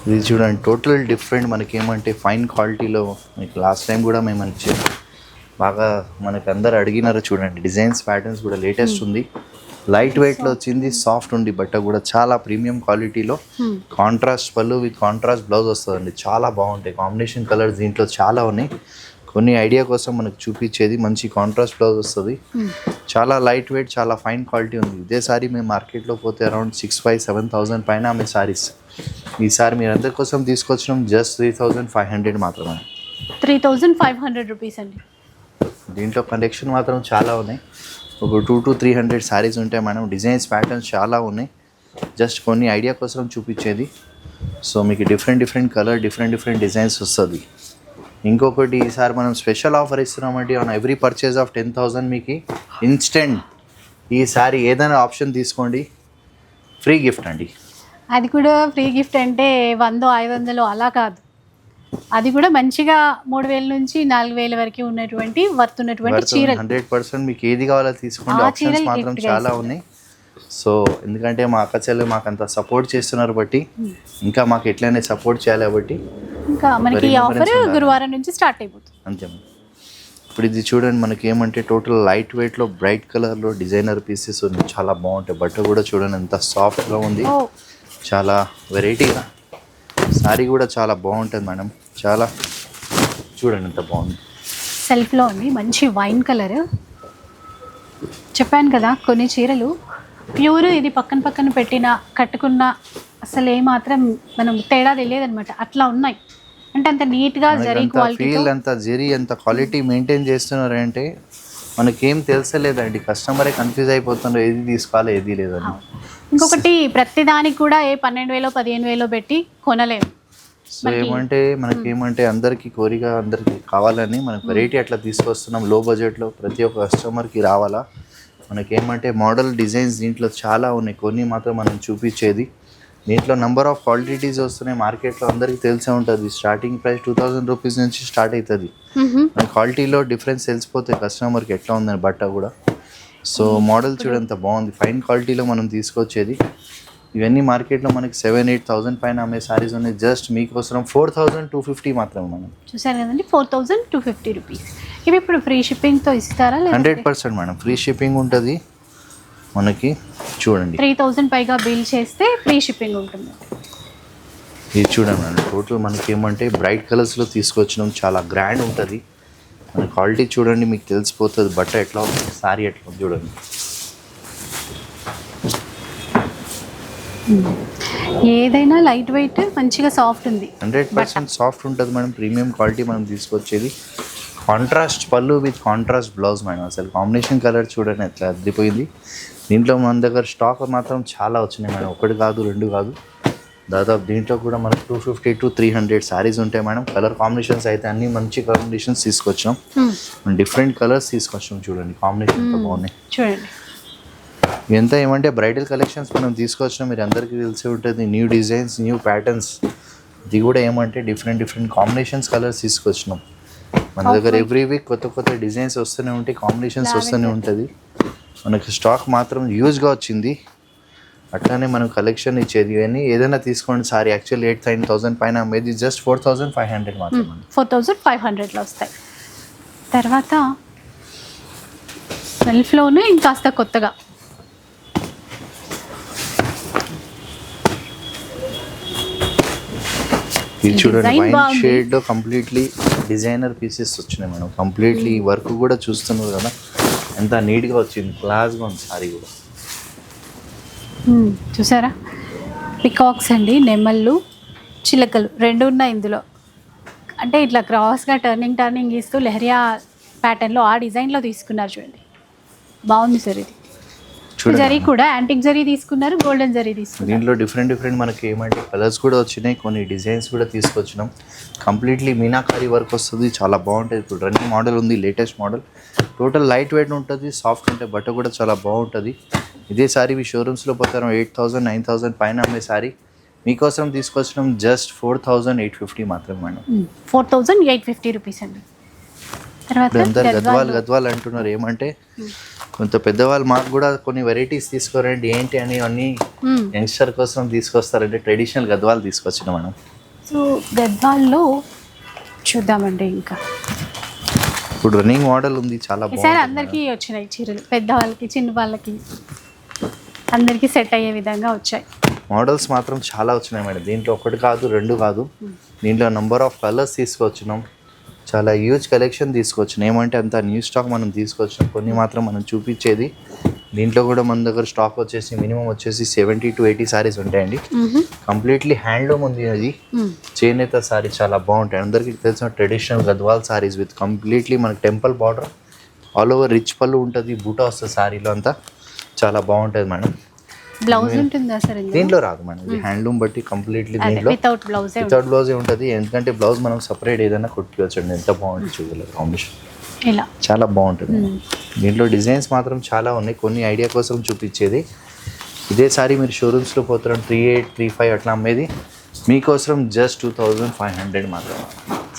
ఇది చూడండి టోటల్ డిఫరెంట్ మనకి ఏమంటే ఫైన్ క్వాలిటీలో మీకు లాస్ట్ టైం కూడా మేము ఇచ్చాము బాగా మనకి అందరు అడిగినారు చూడండి డిజైన్స్ ప్యాటర్న్స్ కూడా లేటెస్ట్ ఉంది. లైట్ వెయిట్లో వచ్చింది సాఫ్ట్ ఉంది బట్ట కూడా చాలా ప్రీమియం క్వాలిటీలో Hmm. Contrast pallu with contrast blouse వస్తుందండి. చాలా బాగుంటాయి. కాంబినేషన్ కలర్స్ దీంట్లో చాలా ఉన్నాయి. కొన్ని ఐడియా కోసం మనకు చూపించేది మంచి కాంట్రాస్ట్ బ్లౌజ్ వస్తుంది. చాలా లైట్ వెయిట్ చాలా ఫైన్ క్వాలిటీ ఉంది. ఇదే సారీ మేము మార్కెట్లో పోతే around six five seven thousand పైన ఆమె సారీస్ ఈసారి మీరు అందరి కోసం తీసుకొచ్చినాం just three thousand five hundred మాత్రమే. Three thousand five hundred rupees అండి. దీంట్లో కలెక్షన్ మాత్రం చాలా ఉన్నాయి. ఒక two to three hundred saris ఉంటాయి మేడం డిజైన్స్ ప్యాటర్న్స్ చాలా ఉన్నాయి. జస్ట్ కొన్ని ఐడియా కోసం చూపించేది. సో మీకు different different colour different different designs వస్తుంది. ఇంకొకటి ఈసారి మనం special offer ఇస్తున్నామంటే on every purchase of ten thousand మీకు ఇన్స్టెంట్ ఈసారి ఏదైనా ఆప్షన్ తీసుకోండి. ఫ్రీ గిఫ్ట్ అండి. అది కూడా ఫ్రీ గిఫ్ట్ అంటే వందో ఐదు వందలు అలా కాదు. అది కూడా మంచిగా మూడు వేల నుంచి నాలుగు వేల వరకు ఉన్నటువంటి వర్త్ ఉన్నటువంటి చీరలు. హండ్రెడ్ పర్సెంట్ మీకు ఏది కావాలో తీసుకోండి. ఆ ఆప్షన్స్ మాత్రం చాలా ఉన్నాయి. సో ఎందుకంటే మా అక్క చెల్లెలు మాకు అంత సపోర్ట్ చేస్తున్నారు బట్టి ఇంకా మాకు ఎట్లయినా సపోర్ట్ చేయాలి కాబట్టి ఇంకా మనకి ఆఫర్. గురువారం నుంచి స్టార్ట్ అయిపోతుంది. అంతే. ఇప్పుడు ఇది చూడండి మనకి ఏమంటే టోటల్ లైట్ వెయిట్లో బ్రైట్ కలర్లో డిజైనర్ పీసెస్ ఉన్నాయి. చాలా బాగుంటాయి. బట్ట కూడా చూడండి ఎంత సాఫ్ట్గా ఉంది. చాలా వెరైటీగా. సారీ కూడా చాలా బాగుంటుంది మేడం. చాలా చూడండి ఎంత బాగుంది. సెల్ఫ్లో ఉంది. మంచి వైన్ కలర్. చెప్పాను కదా కొన్ని చీరలు ప్యూర్ ఇది పక్కన పక్కన పెట్టిన కట్టుకున్న అసలు ఏమాత్రం మనం తేడా తెలియదు అనమాట అట్లా ఉన్నాయి. అంటే అంత నీట్గా జరీ మనకంత క్వాలిటీ అంత జరీ అంత క్వాలిటీ మెయింటైన్ చేస్తున్నారంటే మనకేం తెలుసలేదండి. కస్టమరే కన్ఫ్యూజ్ అయిపోతున్నారు. ఏది తీసుకోవాలి ఏది లేదని. ఇంకొకటి ప్రతి దానికి కూడా ఏ పన్నెండు వేలో పదిహేను వేలో పెట్టి కొనలేము. సో ఏమంటే మనకి ఏమంటే అందరికి కోరిక అందరికి కావాలని మనకి వెరైటీ అట్లా తీసుకొస్తున్నాం. లో బడ్జెట్లో ప్రతి ఒక్క కస్టమర్కి రావాలా? మనకేమంటే మోడల్ డిజైన్స్ దీంట్లో చాలా ఉన్నాయి. కొన్ని మాత్రం మనం చూపించేది. దీంట్లో నెంబర్ ఆఫ్ క్వాలిటీస్ వస్తున్నాయి. మార్కెట్లో అందరికీ తెలిసే ఉంటుంది. Starting price two thousand rupees నుంచి స్టార్ట్ అవుతుంది. మన క్వాలిటీలో డిఫరెన్స్ తెలిసిపోతే కస్టమర్కి ఎట్లా ఉందని బట్ట కూడా. సో మోడల్ చూడంత బాగుంది. ఫైన్ క్వాలిటీలో మనం తీసుకొచ్చేది. ఇవన్నీ మార్కెట్లో మనకి సెవెన్ ఎయిట్ థౌసండ్ పైన అమ్మే సారీస్ ఉన్నాయి. జస్ట్ మీకోసం ఫోర్ థౌసండ్ టూ ఫిఫ్టీ మాత్రమే మనం. చూసారు కదండి four thousand two fifty rupees ఇవి ఇప్పుడు ఫ్రీ షిప్పింగ్తో ఇస్తారా hundred percent madam free shipping ఉంటుంది. మనకి చూడండి. త్రీ థౌజండ్ పైగా బిల్ చేస్తే ఫ్రీ షిప్పింగ్ ఉంటుంది. ఇది చూడండి మేడం టోటల్ మనకి ఏమంటే బ్రైట్ కలర్స్లో తీసుకొచ్చినాం. చాలా గ్రాండ్ ఉంటుంది. మన క్వాలిటీ చూడండి మీకు తెలిసిపోతుంది. బట్ట ఎట్లా ఉంది? సారీ ఎట్లా ఉంది చూడండి. ఏదైనా లైట్ వెయిట్ మంచిగా సాఫ్ట్ ఉంది. హండ్రెడ్ పర్సెంట్ సాఫ్ట్ ఉంటుంది మేడం. ప్రీమియం క్వాలిటీ మనం తీసుకొచ్చేది. కాంట్రాస్ట్ పళ్ళు విత్ కాంట్రాస్ట్ బ్లౌజ్ మేడం. అసలు కాంబినేషన్ కలర్ చూడండి ఎట్లా అద్దిపోయింది. దీంట్లో మన దగ్గర స్టాక్ మాత్రం చాలా వచ్చినాయి మేడం. ఒకటి కాదు రెండు కాదు. దాదాపు దీంట్లో కూడా మనకు two fifty to three hundred saris ఉంటాయి మేడం. కలర్ కాంబినేషన్స్ అయితే అన్ని మంచి కాంబినేషన్స్ తీసుకొచ్చాం. Hmm. డిఫరెంట్ కలర్స్ తీసుకొచ్చాం చూడండి కాంబినేషన్ ఎంత బాగున్నాయి. చూడండి. ఎంత ఏమంటే బ్రైడల్ కలెక్షన్స్ మనం తీసుకొచ్చినా మీరు అందరికీ తెలిసి ఉంటుంది. న్యూ డిజైన్స్ న్యూ ప్యాటర్న్స్ ఇది కూడా ఏమంటే డిఫరెంట్ డిఫరెంట్ కాంబినేషన్స్ కలర్స్ తీసుకొచ్చినాం. మన దగ్గర ఎవ్రీ వీక్ కొత్త కొత్త డిజైన్స్ వస్తూనే ఉంటాయి కాంబినేషన్స్ వస్తూనే ఉంటుంది. మనకి స్టాక్ మాత్రం యూజ్గా వచ్చింది. అట్లానే మనం కలెక్షన్ ఇచ్చేది ఇవన్నీ ఏదైనా తీసుకోండి sari. Actual eight nine thousand పైన అమ్మేది just four thousand five hundred మాత్రమే ఫోర్ థౌజండ్ ఫైవ్ హండ్రెడ్లో వస్తాయి. తర్వాత సెల్ఫ్లోనే ఇంకాస్త కొత్తగా. ఇది చూడండి wine. Shade completely designer pieces వచ్చినాయి మేడం. కంప్లీట్లీ వర్క్ కూడా చూస్తున్నారు కదా. ఎంత నీట్గా వచ్చింది. క్లాస్గా ఉంది సారీ కూడా. చూసారా? పికాక్స్ అండి నెమళ్ళు చిలకలు రెండు ఉన్నాయి ఇందులో. అంటే ఇట్లా క్రాస్గా టర్నింగ్ టర్నింగ్ ఇస్తూ లెహరియా ప్యాటర్న్లో ఆ డిజైన్లో తీసుకున్నారు చూడండి. బాగుంది సార్ ఇది. జరీ కూడా యాంటిక్ జరీ తీసుకున్నారు గోల్డెన్ జరీ తీసుకున్నారు. దీంట్లో డిఫరెంట్ డిఫరెంట్ మనకి ఏమంటే కలర్స్ కూడా వచ్చినాయి కొన్ని డిజైన్స్ కూడా తీసుకొచ్చినాం. కంప్లీట్లీ మీనాకారి వర్క్ వస్తుంది చాలా బాగుంటుంది. ఇప్పుడు రన్నింగ్ మోడల్ ఉంది latest model. Total light weight ఉంటుంది సాఫ్ట్ ఉంటుంది బట్ట కూడా చాలా బాగుంటుంది. ఇదే సారీ మీ షోరూమ్స్లో పోతారు ఎయిట్ థౌసండ్ నైన్ థౌసండ్ పైన అమ్మే సారీ. మీకోసం తీసుకొచ్చినాం just four thousand eight fifty మాత్రమే madam. Four thousand eight fifty rupees అండి. అందరు గద్వాల్ గద్వాలు. అంటున్నారు ఏమంటే కొంత పెద్దవాళ్ళు మాకు కూడా కొన్ని వెరైటీస్ తీసుకోరండి ఏంటి అని అన్ని. యంగ్స్టర్ కోసం తీసుకొస్తారంటే ట్రెడిషనల్ గద్వాలు తీసుకొచ్చిన మనం సో గద్వాల్లో చూద్దామండి ఇంకా. ఇప్పుడు రన్నింగ్ మోడల్ ఉంది చాలా ఈసారి అందరికీ వచ్చినాయి చీరలు పెద్ద వాళ్ళకి చిన్న వాళ్ళకి అందరికీ సెట్ అయ్యే విధంగా వచ్చాయి. మోడల్స్ మాత్రం చాలా వచ్చినాయి మేడం. దీంట్లో ఒకటి కాదు రెండు కాదు. దీంట్లో నెంబర్ ఆఫ్ కలర్స్ తీసుకొచ్చినాం. చాలా హ్యూజ్ కలెక్షన్ తీసుకొచ్చినాం. ఏమంటే అంత న్యూ స్టాక్ మనం తీసుకొచ్చినాం. కొన్ని మాత్రం మనం చూపించేది. దీంట్లో కూడా మన దగ్గర స్టాక్ వచ్చేసి మినిమం వచ్చేసి సెవెంటీ టు ఎయిటీ సారీస్ ఉంటాయండి. కంప్లీట్లీ హ్యాండ్లూమ్ ఉంది అది. చేనేత సారీ చాలా బాగుంటాయి. అందరికీ తెలిసిన traditional Gadwal saris with completely మనకి temple border all over rich పళ్ళు ఉంటుంది బూటా వస్తుంది సారీలో అంతా. చాలా బాగుంటుంది మేడం. బ్లౌజ్ ఉంటుందా సార్ దీంట్లో రాదు మేడం. ఇది హ్యాండ్లూమ్ బట్టి కంప్లీట్లీ దీంట్లో వితౌట్ బ్లౌజే వితౌట్ బ్లౌజే ఉంటుంది. ఎందుకంటే బ్లౌజ్ మనం సపరేట్ ఏదైనా కుట్టుకోవచ్చండి. ఎంత బాగుంటుంది చూడలేదు కాంబినేషన్ ఇలా. చాలా బాగుంటుంది దీంట్లో డిజైన్స్ మాత్రం చాలా ఉన్నాయి. కొన్ని ఐడియా కోసం చూపించేది. ఇదే సారీ మీరు షోరూమ్స్లో పోతారు త్రీ ఎయిట్ త్రీ ఫైవ్ అట్లా అమ్మేది. మీకోసం just two thousand five hundred మాత్రమే.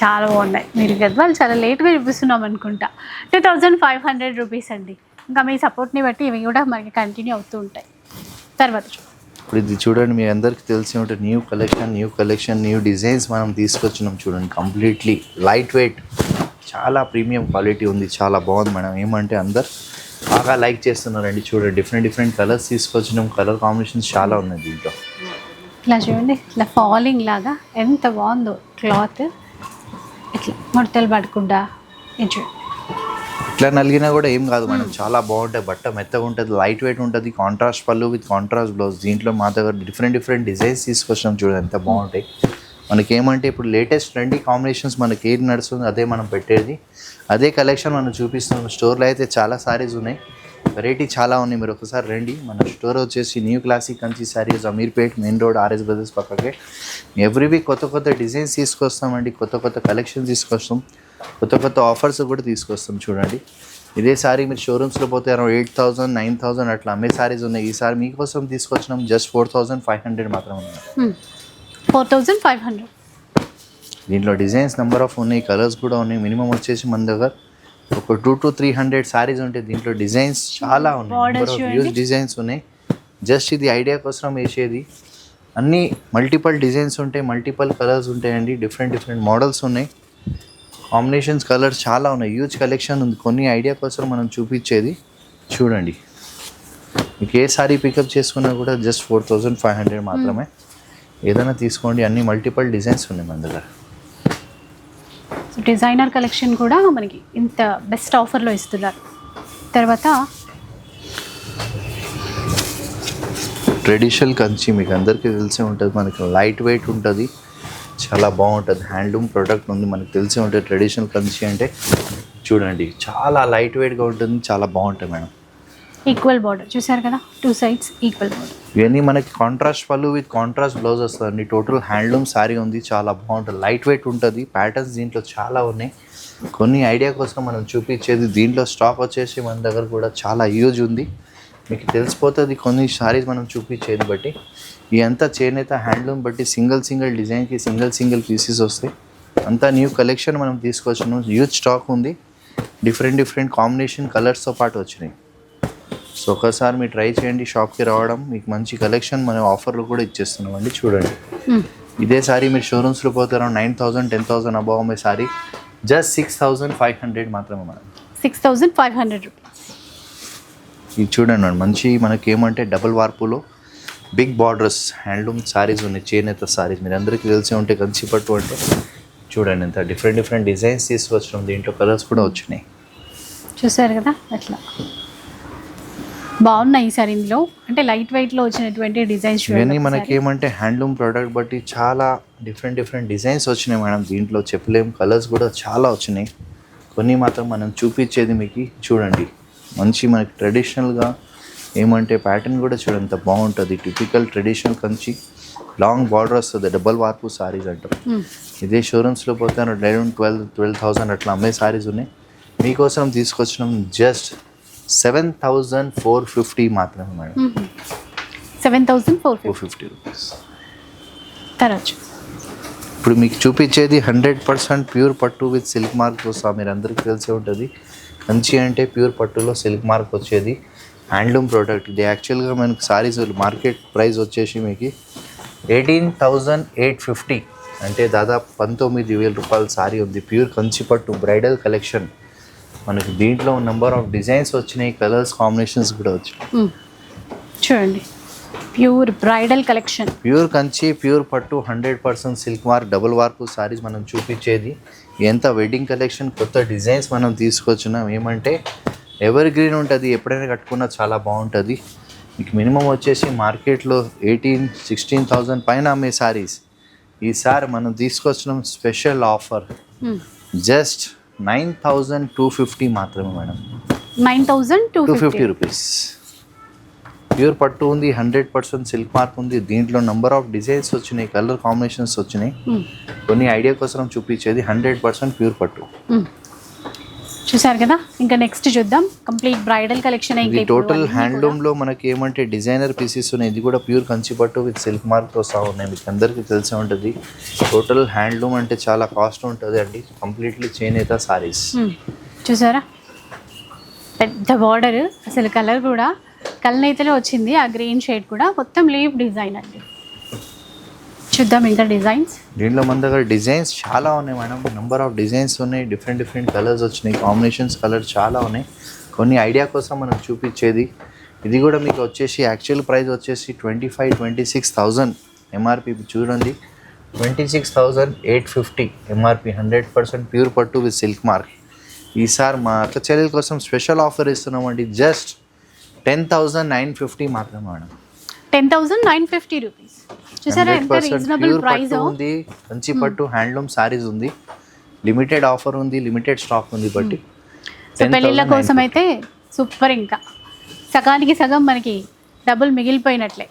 చాలా బాగున్నాయి. మీరు గద్వాలు చాలా లేట్గా చూపిస్తున్నాం అనుకుంటా. Two thousand five hundred rupees అండి. ఇంకా మీ సపోర్ట్ని బట్టి ఇవి కూడా మనకి కంటిన్యూ అవుతూ ఉంటాయి. తర్వాత ఇప్పుడు ఇది చూడండి మీ అందరికి తెలిసి ఉంటే new collection new collection new designs మనం తీసుకొచ్చినాం చూడండి కంప్లీట్లీ లైట్ వెయిట్ చాలా ప్రీమియం క్వాలిటీ ఉంది చాలా బాగుంది మేడం. ఏమంటే అందరు బాగా లైక్ చేస్తున్నారండి చూడండి. డిఫరెంట్ డిఫరెంట్ కలర్స్ తీసుకొచ్చినాం. కలర్ కాంబినేషన్స్ చాలా ఉన్నాయి దీంట్లో. ఇట్లా చూడండి ఇట్లా ఫాలింగ్ లాగా ఎంత బాగుందో క్లాత్ ఇట్లా ముడతలు పడకుండా చూడండి. ఇట్లా నలిగినా కూడా ఏం కాదు మేడం. చాలా బాగుంటాయి. బట్ట మెత్తగా ఉంటుంది లైట్ వెయిట్ ఉంటుంది. కాంట్రాస్ట్ పళ్ళు విత్ కాంట్రాస్ట్ బ్లౌజ్ దీంట్లో మా దగ్గర డిఫరెంట్ డిఫరెంట్ డిజైన్స్ తీసుకొచ్చినాం చూడండి ఎంత బాగుంటాయి. మనకి ఏమంటే ఇప్పుడు లేటెస్ట్ ట్రెండీ కాంబినేషన్స్ మనకి ఏది నడుస్తుంది అదే మనం పెట్టేది. అదే కలెక్షన్ మనం చూపిస్తున్నాం. స్టోర్లో అయితే చాలా సారీస్ ఉన్నాయి. వెరైటీ చాలా ఉన్నాయి. మీరు ఒకసారి రండి. మన స్టోర్ వచ్చేసి new classic Kanchi saris Ameerpet main road RS brothers పక్కకే. ఎవ్రీ వీక్ కొత్త కొత్త డిజైన్స్ తీసుకొస్తామండి. కొత్త కొత్త కలెక్షన్ తీసుకొస్తాం. కొత్త కొత్త ఆఫర్స్ కూడా తీసుకొస్తాం చూడండి. ఇదే సారీ మీరు షోరూమ్స్లో పోతే around eight thousand nine thousand అట్లా అమ్మే సారీస్ ఉన్నాయి. ఈ సారీ మీకోసం తీసుకొచ్చినాం just four thousand five hundred మాత్రమే ఉన్నాయి. ఫోర్ థౌజండ్ ఫైవ్ హండ్రెడ్ దీంట్లో డిజైన్స్ నెంబర్ ఆఫ్ ఉన్నాయి కలర్స్ కూడా ఉన్నాయి. మినిమం వచ్చేసి మన దగ్గర ఒక two to three hundred saris ఉంటాయి దీంట్లో డిజైన్స్ చాలా ఉన్నాయి. డిజైన్స్ ఉన్నాయి. జస్ట్ ఇది ఐడియా కోసం వేసేది. అన్ని మల్టిపల్ డిజైన్స్ ఉంటాయి మల్టిపల్ కలర్స్ ఉంటాయండి. డిఫరెంట్ డిఫరెంట్ మోడల్స్ ఉన్నాయి. కాంబినేషన్స్ కలర్స్ చాలా ఉన్నాయి. హ్యూజ్ కలెక్షన్ ఉంది. కొన్ని ఐడియా కోసం మనం చూపించేది చూడండి. మీకు ఏ సారీ పికప్ చేసుకున్నా కూడా just four thousand five hundred మాత్రమే. ఏదైనా తీసుకోండి. అన్ని మల్టిపల్ డిజైన్స్ ఉన్నాయి మన దగ్గర. డిజైనర్ కలెక్షన్ కూడా మనకి ఇంత బెస్ట్ ఆఫర్లో ఇస్తున్నారు. తర్వాత ట్రెడిషనల్ కంచి మీకు అందరికీ తెలిసే ఉంటుంది. మనకి లైట్ వెయిట్ ఉంటుంది. చాలా బాగుంటుంది. హ్యాండ్లూమ్ ప్రోడక్ట్ ఉంది. మనకు తెలిసే ఉంటుంది ట్రెడిషనల్ కంచి అంటే చూడండి. చాలా లైట్ వెయిట్గా ఉంటుంది. చాలా బాగుంటుంది మేడం. ఈక్వల్ బార్డర్ చూసారు కదా? టూ సైడ్స్ ఈక్వల్ బార్డర్ ఇవన్నీ మనకి కాంట్రాస్ట్ పళ్ళు విత్ కాంట్రాస్ట్ బ్లౌజ్ వస్తుందండి. టోటల్ హ్యాండ్లూమ్ సారీ ఉంది. చాలా బాగుంటుంది. లైట్ వెయిట్ ఉంటుంది. ప్యాటర్న్స్ దీంట్లో చాలా ఉన్నాయి. కొన్ని ఐడియా కోసం మనం చూపించేది దీంట్లో స్టాక్ వచ్చేసి మన దగ్గర కూడా చాలా యూజ్ ఉంది. మీకు తెలిసిపోతుంది కొన్ని సారీస్ మనం చూపించేది బట్టి. ఈ అంతా చేనేత హ్యాండ్లూమ్ బట్టి సింగిల్ సింగిల్ డిజైన్కి సింగిల్ సింగిల్ పీసెస్ వస్తాయి. అంతా న్యూ కలెక్షన్ మనం తీసుకొచ్చినాం. యూజ్ స్టాక్ ఉంది. డిఫరెంట్ డిఫరెంట్ కాంబినేషన్ కలర్స్తో పాటు వచ్చినాయి. సో ఒకసారి మీరు ట్రై చేయండి. షాప్కి రావడం మీకు మంచి కలెక్షన్ మనం ఆఫర్లు కూడా ఇచ్చేస్తున్నాం అండి. చూడండి. ఇదే సారీ మీరు షోరూమ్స్లో పోతారు nine thousand ten thousand above అమ్మే sari. Just six thousand five hundred మాత్రమే madam. Six thousand five hundred rupees. ఇది చూడండి మంచి మనకి ఏమంటే డబుల్ వార్పులో బిగ్ బార్డర్స్ హ్యాండ్లూమ్ సారీస్ ఉన్నాయి చేనేత సారీస్. మీరు అందరికీ తెలిసి ఉంటే కంచి పట్టు అంటే చూడండి ఎంత డిఫరెంట్ డిఫరెంట్ డిజైన్స్ తీసుకొచ్చినాం దీంట్లో కలర్స్ కూడా వచ్చినాయి. చూసారు కదా? అట్లా. బాగున్నాయి సార్ ఇందులో. అంటే లైట్ వెయిట్లో వచ్చినటువంటి డిజైన్స్ ఇవన్నీ మనకి ఏమంటే హ్యాండ్లూమ్ ప్రోడక్ట్ బట్టి చాలా డిఫరెంట్ డిఫరెంట్ డిజైన్స్ వచ్చినాయి మేడం. దీంట్లో చెప్పలేం కలర్స్ కూడా చాలా వచ్చినాయి. కొన్ని మాత్రం మనం చూపించేది మీకు చూడండి. మంచి మనకి ట్రెడిషనల్గా ఏమంటే ప్యాటర్న్ కూడా చూడండి ఎంత బాగుంటుంది. Typical traditional Kanchi long border వస్తుంది. డబల్ వార్పు సారీస్ అంటాం. ఇదే షోరూమ్స్లో పోతే లెవెన్ ట్వెల్వ్ ట్వెల్వ్ థౌసండ్ అట్లా అమ్మే సారీస్ ఉన్నాయి. మీకోసం తీసుకొచ్చినాం just seven thousand four fifty మాత్రమే madam. Seven thousand four four fifty rupees తర్వాత. ఇప్పుడు మీకు చూపించేది హండ్రెడ్ పర్సెంట్ ప్యూర్ పట్టు విత్ సిల్క్ మార్క్ వస్తా మీరు అందరికీ తెలిసే ఉంటుంది. కంచి అంటే ప్యూర్ పట్టులో సిల్క్ మార్క్ వచ్చేది. Handloom product. ఇది యాక్చువల్గా మనకి సారీస్ మార్కెట్ ప్రైస్ వచ్చేసి మీకు ఎయిటీన్ థౌజండ్ ఎయిట్ ఫిఫ్టీ. అంటే దాదాపు పంతొమ్మిది వేల రూపాయల సారీ ఉంది. ప్యూర్ కంచి పట్టు బ్రైడల్ కలెక్షన్. మనకి దీంట్లో నెంబర్ ఆఫ్ డిజైన్స్ వచ్చినాయి కలర్స్ కాంబినేషన్స్ కూడా వచ్చినాయి. చూడండి. Pure bridal collection. Pure Kanchi pure పట్టు hundred percent silk mark double warp saris మనం చూపించేది. ఎంత వెడ్డింగ్ కలెక్షన్ కొత్త డిజైన్స్ మనం తీసుకొచ్చినాం. ఏమంటే ఎవర్ గ్రీన్ ఉంటుంది ఎప్పుడైనా కట్టుకున్నా చాలా బాగుంటుంది. మీకు మినిమం వచ్చేసి మార్కెట్లో ఎయిటీన్ సిక్స్టీన్ థౌజండ్ పైన అమ్మే సారీస్. ఈసారి మనం తీసుకొచ్చినాం special offer. Just nine thousand two fifty మాత్రమే madam. Nine thousand two two fifty. Fifty rupees. Pure పట్టు ఉంది హండ్రెడ్ పర్సెంట్ సిల్క్ మార్క్ ఉంది. దీంట్లో నంబర్ ఆఫ్ డిజైన్స్ వచ్చినాయి కలర్ కాంబినేషన్స్ వచ్చినాయి. కొన్ని ఐడియా కోసం చూపించేది హండ్రెడ్ పర్సెంట్ ప్యూర్ పట్టు. చూసారు కదా? ఇంకా నెక్స్ట్ చూద్దాం. కంప్లీట్ బ్రైడల్ కలెక్షన్ ఇది టోటల్ హ్యాండ్లూమ్లో మనకి ఏమంటే డిజైనర్ పీసెస్ ఉన్నాయి. ఇది కూడా ప్యూర్ కంచి పట్టు విత్ సిల్క్ మార్క్తో సహా ఉన్నాయి. మీకు అందరికీ తెలిసే ఉంటుంది. టోటల్ హ్యాండ్లూమ్ అంటే చాలా కాస్ట్ ఉంటుంది అండి. కంప్లీట్లీ చేనేత సారీస్ చూసారా? పెద్ద బార్డర్ అసలు కలర్ కూడా కలనైతేనే వచ్చింది. ఆ గ్రీన్ షేడ్ కూడా. మొత్తం లీవ్ డిజైన్ అండి. చూద్దాం ఇంకా డిజైన్స్. దీంట్లో మన దగ్గర డిజైన్స్ చాలా ఉన్నాయి మేడం. నెంబర్ ఆఫ్ డిజైన్స్ ఉన్నాయి డిఫరెంట్ డిఫరెంట్ కలర్స్ వచ్చినాయి కాంబినేషన్స్ కలర్ చాలా ఉన్నాయి. కొన్ని ఐడియా కోసం మనం చూపించేది. ఇది కూడా మీకు వచ్చేసి యాక్చువల్ ప్రైస్ వచ్చేసి twenty five twenty six thousand MRP చూడండి. Twenty six thousand eight fifty MRP hundred percent pure పట్టు విత్ సిల్క్ మార్క్ ఈసారి మా అక్క చెల్లెల కోసం స్పెషల్ ఆఫర్ ఇస్తున్నామండి. Just ten thousand nine fifty మాత్రమే madam. Ten thousand nine fifty rupees చూసారా? ఎంత రీజనబుల్ ప్యూర్ ప్రైస్ పట్టు ఉంది కంచి పట్టు హ్యాండ్లూమ్ సారీస్ ఉంది లిమిటెడ్ ఆఫర్ ఉంది లిమిటెడ్ స్టాక్ ఉంది బట్టి. పెళ్ళిళ్ళ కోసం అయితే సూపర్ ఇంకా. సగానికి సగం మనకి డబుల్ మిగిలిపోయినట్లే.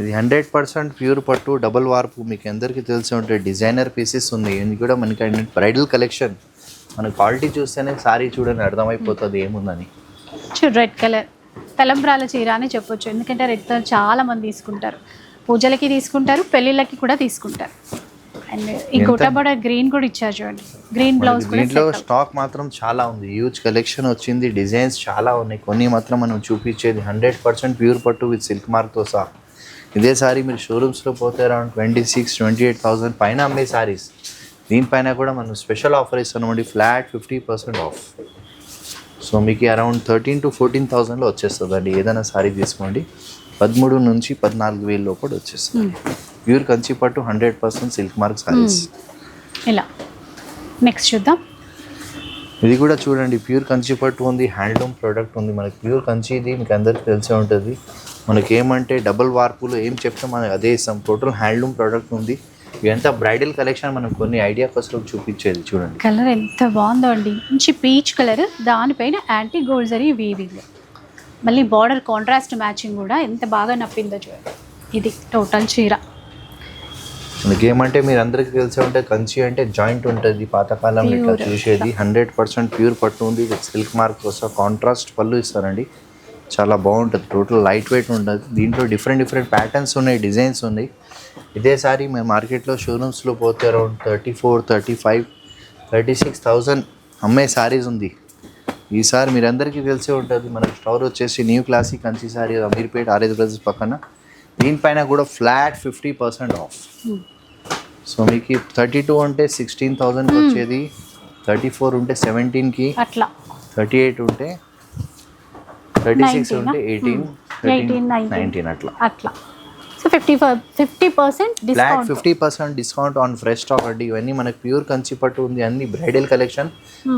ఇది హండ్రెడ్ పర్సెంట్ ప్యూర్ పట్టు డబుల్ వార్పు మీకు అందరికీ తెలిసి ఉంటే డిజైనర్ పీసెస్ ఉంది ఇది కూడా మనకి బ్రైడల్ కలెక్షన్ మన క్వాలిటీ చూస్తేనే సారీ చూడని అర్థమైపోతుంది ఏముందని. చూడు రెడ్ కలర్ తలంబ్రాల చీర అని చెప్పొచ్చు. ఎందుకంటే రెడ్ కలర్ చాలా మంది తీసుకుంటారు. పూజలకి తీసుకుంటారు పెళ్ళిళ్ళకి కూడా తీసుకుంటారు. అండ్ ఈ గొట్టబడ గ్రీన్ కూడా ఇచ్చారు చూడండి. గ్రీన్ బ్లౌజ్ దీంట్లో. స్టాక్ మాత్రం చాలా ఉంది. హ్యూజ్ కలెక్షన్ వచ్చింది. డిజైన్స్ చాలా ఉన్నాయి. కొన్ని మాత్రం మనం చూపించేది హండ్రెడ్ పర్సెంట్ ప్యూర్ పట్టు విత్ సిల్క్ మార్క్తో సహా. ఇదే సారీ మీరు షోరూమ్స్లో పోతే around twenty six twenty eight thousand పైన అమ్మే సారీస్ దీనిపైన కూడా మనం స్పెషల్ ఆఫర్ ఇస్తున్నామండి flat fifty percent off so మీకు అరౌండ్ థర్టీన్ టు ఫోర్టీన్ థౌసండ్లో వచ్చేస్తుందండి. ఏదైనా సారీ తీసుకోండి. పదమూడు నుంచి పద్నాలుగు వేల లోపల వచ్చేస్తుంది. ప్యూర్ కంచి పట్టు hundred percent silk mark saris. ఇలా నెక్స్ట్ చూద్దాం. ఇది కూడా చూడండి ప్యూర్ కంచి పట్టు ఉంది హ్యాండ్లూమ్ ప్రోడక్ట్ ఉంది. మనకి ప్యూర్ కంచి ఇది మీకు అందరికి తెలిసే ఉంటుంది. మనకి ఏమంటే డబుల్ వార్పులు ఏం చెప్తే మనకి అదే ఇస్తాం. టోటల్ హ్యాండ్లూమ్ ప్రోడక్ట్ ఉంది. ఇదంతా బ్రైడల్ కలెక్షన్ మనం కొన్ని ఐడియా కోసం చూపించేది చూడండి. కలర్ ఎంత బాగుందో అండి. మంచి పీచ్ కలర్ దానిపైన యాంటీ గోల్డ్ జరీ వీవింగ్ మళ్ళీ బార్డర్ కాంట్రాస్ట్ మ్యాచింగ్ కూడా ఎంత బాగా నప్పిందో చూడండి ఇది టోటల్ చీర. మనకి ఏమంటే మీరు అందరికీ తెలిసే ఉంటే కంచి అంటే జాయింట్ ఉంటుంది పాతకాలంలో ఇట్లా. చూసేది. హండ్రెడ్ పర్సెంట్ ప్యూర్ పట్టు ఉంది విత్ సిల్క్ మార్క్ కోసం కాంట్రాస్ట్ పళ్ళు ఇస్తారండి. చాలా బాగుంటుంది టోటల్ లైట్ వెయిట్ ఉంటుంది. దీంట్లో డిఫరెంట్ డిఫరెంట్ ప్యాటర్న్స్ ఉన్నాయి డిజైన్స్ ఉన్నాయి. ఇదే సారీ మేము మార్కెట్లో షోరూమ్స్లో పోతే around thirty four thirty five thirty six thousand అమ్మే సారీస్ ఉంది. ఈసారి మీరందరికీ తెలిసే ఉంటుంది మన స్టోర్ వచ్చేసి new classic Kanchi sari Ameerpet RS brothers పక్కన. దీనిపైన కూడా flat fifty percent off. So మీకు థర్టీ టూ ఉంటే సిక్స్టీన్ థౌజండ్కి వచ్చేది థర్టీ ఫోర్ ఉంటే సెవెంటీన్కి అట్లా. థర్టీ ఎయిట్ ఉంటే థర్టీ సిక్స్ 19 ఉంటే ఎయిటీన్ 18, 19. నైన్టీన్ అట్లా. అట్లా. Fifty fifty percent fifty percent discount on fresh stock అండి ఇవన్నీ మనకి ప్యూర్ కంచి పట్టు ఉంది. అన్ని బ్రైడల్ కలెక్షన్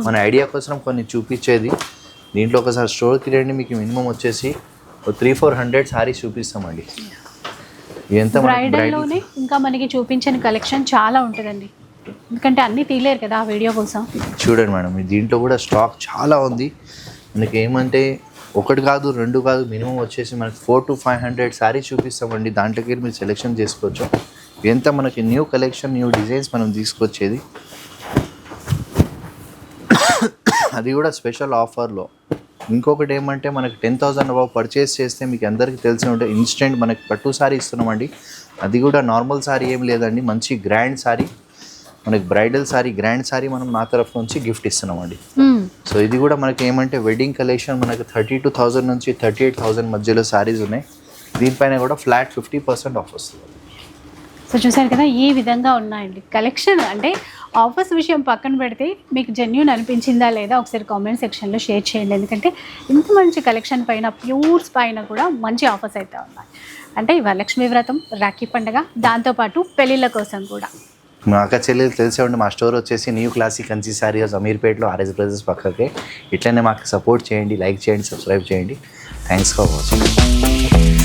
మన ఐడియా కోసం కొన్ని చూపించేది. దీంట్లో ఒకసారి స్టోర్కి రండి. మీకు మినిమం వచ్చేసి త్రీ ఫోర్ హండ్రెడ్ సారీస్ చూపిస్తామండి. ఎంత బ్రైడల్ బ్రైడల్లోనే ఇంకా మనకి చూపించిన కలెక్షన్ చాలా ఉంటుందండి. ఎందుకంటే అన్నీ తీయలేరు కదా ఆ వీడియో కోసం. చూడండి మేడం దీంట్లో కూడా స్టాక్ చాలా ఉంది. మనకి ఏమంటే ఒకటి కాదు రెండు కాదు మినిమం వచ్చేసి మనకి four to five hundred saris చూపిస్తామండి. దాంట్లోకి మీరు సెలెక్షన్ చేసుకోవచ్చు. ఎంత మనకి న్యూ కలెక్షన్ న్యూ డిజైన్స్ మనం తీసుకొచ్చేది. అది కూడా స్పెషల్ ఆఫర్లో. ఇంకొకటి ఏమంటే మనకి టెన్ థౌసండ్ అబౌవ్ పర్చేస్ చేస్తే మీకు అందరికీ తెలిసి ఉంటే ఇన్స్టెంట్ మనకి పట్టు సారీ ఇస్తున్నామండి. అది కూడా నార్మల్ సారీ ఏం లేదండి మంచి గ్రాండ్ సారీ మనకి బ్రైడల్ సారీ గ్రాండ్ సారీ మనం నా తరఫు నుంచి గిఫ్ట్ ఇస్తున్నామండి. సో ఇది కూడా మనకి ఏమంటే వెడ్డింగ్ కలెక్షన్ మనకి థర్టీ టూ థౌజండ్ నుంచి థర్టీ ఎయిట్ థౌజండ్ మధ్యలో సారీస్ ఉన్నాయి. దీనిపైన కూడా ఫ్లాట్ ఫిఫ్టీ పర్సెంట్ ఆఫ్ వస్తుంది. సో చూసారు కదా ఈ విధంగా ఉన్నాయండి. కలెక్షన్ అంటే ఆఫర్స్ విషయం పక్కన పెడితే మీకు జెన్యున్ అనిపించిందా లేదా ఒకసారి కామెంట్ సెక్షన్లో షేర్ చేయండి. ఎందుకంటే ఇంత మంచి కలెక్షన్ పైన ప్యూర్స్ పైన కూడా మంచి ఆఫర్స్ అయితే ఉన్నాయి. అంటే ఇవాళ లక్ష్మీ వ్రతం రాఖీ పండుగ దాంతోపాటు పెళ్ళిళ్ళ కోసం కూడా. మా అక్క చెల్లెలు తెలిసే ఉండి మా స్టోర్ వచ్చేసి న్యూ క్లాసిక్ కంచి సారీ అమీర్పేటలో ఆర్ఎస్ బ్రదర్స్ పక్కకే. ఇట్లనే మాకు సపోర్ట్ చేయండి లైక్ చేయండి సబ్స్క్రైబ్ చేయండి. Thanks for watching.